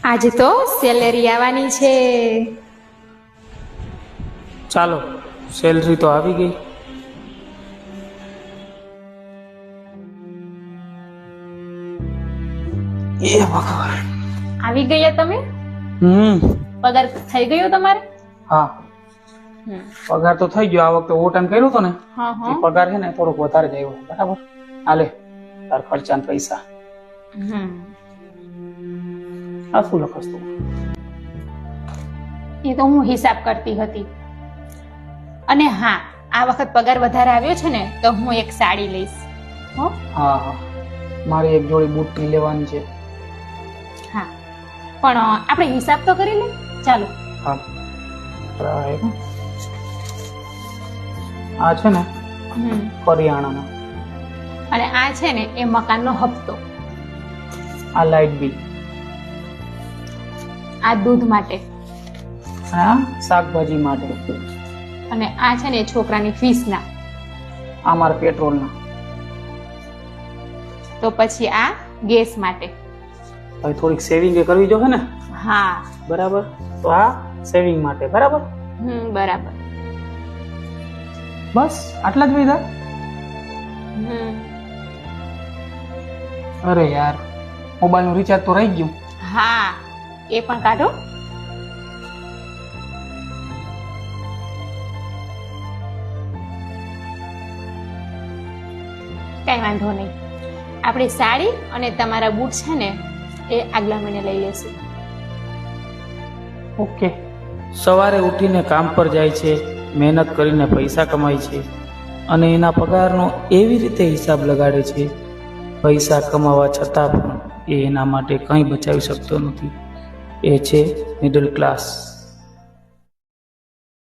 આજે તો સેલેરી આવવાની છે. ચાલો સેલરી તો આવી ગઈ. એ ભગવાન. આવી ગયા તમે? હમ. પગાર થઈ ગયો તમારે? હા. પગાર તો થઈ ગયો આ વખતે ઓવરટાઈમ કર્યો તો ને? હા એ હા પગાર છે ને થોડોક વધારે જ આવ્યો. બરાબર? હાલે તાર ખર્ચાના પૈસા. હમ. આ શું? લખસ તું એ તો હું હિસાબ કરતી હતી. અને હા આ વખત પગાર વધારે આવ્યો છે ને તો હું એક સાડી લઈશ. હો? હા હા. મારે એક જોડી બુટ્ટી લેવાની છે. હા. પણ આપણે હિસાબ તો કરી લે ચાલો. હા. આ છે ને. કરિયાણાનો અને આ છે ને એ મકાનનો હપ્તો. આ લાઇટ બિલ. આ દૂધ માટે. હા શાકભાજી માટે. અને આ છે ને છોકરાની ફીસના. આ મારા પેટ્રોલના. તો પછી આ ગેસ માટે. હવે થોડીક સેવિંગ કરવી જોઈએ ને? હા. બરાબર? તો આ સેવિંગ માટે બરાબર? હમ બરાબર. બસ આટલા જ વિધા? હમ. અરે યાર મોબાઈલનું રિચાર્જ તો રહી ગયું. હા. એ પણ કાઢો. કઈ વાંધો નહીં. આપણી સાડી અને તમારા બૂટ છે ને, એ આગલા મહિને લઈ લેશું. ઓકે. સવારે ઉઠીને કામ પર જાય છે, મહેનત કરીને પૈસા કમાય છે અને એના પગારનો એવી રીતે હિસાબ લગાડે છે. પૈસા કમાવા છતાં પણ એ એના માટે કંઈ બચાવી શકતો નથી. એ છે મિડલ ક્લાસ